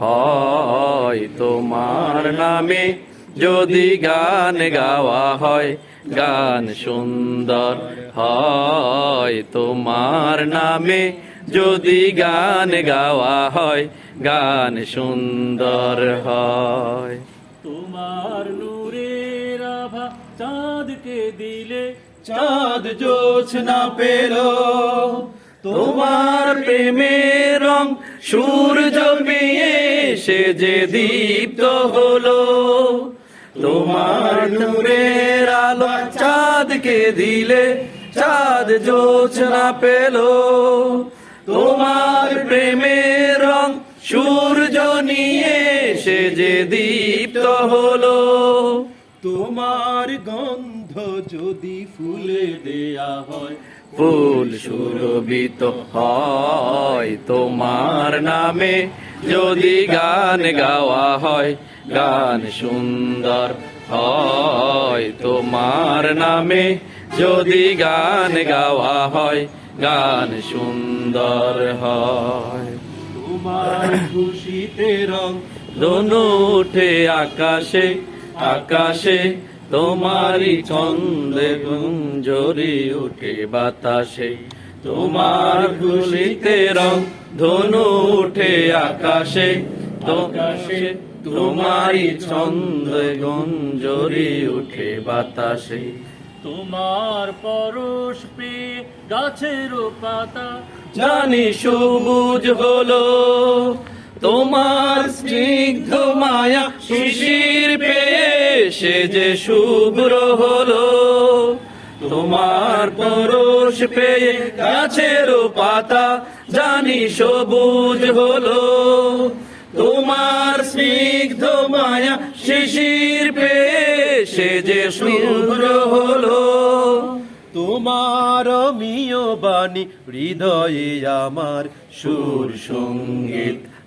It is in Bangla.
হয় তোমার নামে। যদি গান গাওয়া হয়, গান সুন্দর হয় তোমার নামে। যদি গান গাওয়া হয়, গান সুন্দর হয়। তোমার নূরের আভা চাঁদকে দিলে, চাঁদ জোছনা পেল। তোমার প্রেমের রং সূর্য পেয়ে সে যে দীপ্ত হলো, তোমার নূরের আলো চাঁদকে দিলে, চাঁদ জোছনা পেল। তোমার প্রেমের রং সূর্য নিয়ে সে যে দীপ্ত হলো, তোমার গন্ধ যদি ফুলে দেয়া হয়, ফুল সুরভিত হয় তোমার নামে। যদি গান গাওয়া হয় গান সুন্দর হয়। তোমার নামে যদি গান গাওয়া হয় গান সুন্দর হয়। তোমার খুশিতে রং দোনো উঠে আকাশে আকাশে তোমারই ছন্দে গুঞ্জরি উঠে বাতাসে। তোমার খুশিতে রং ধনু উঠে আকাশে। আকাশে তোমারই ছন্দে গুঞ্জরি উঠে বাতাসে। তোমার পরশ পেয়ে গাছের পাতা। জানি সবুজ হলো। তোমার স্নিগ্ধ মায়া শিশির পেয়ে সে যে শুভ্র হলো। তোমার পরশ পেয়ে গাছের পাতা, জানি সবুজ হলো। তোমার স্নিগ্ধ মায়া শিশির পেয়ে সে যে শুভ্র হলো। তোমার মিয় বাণী, হৃদয়ে আমার সুর সংগীত।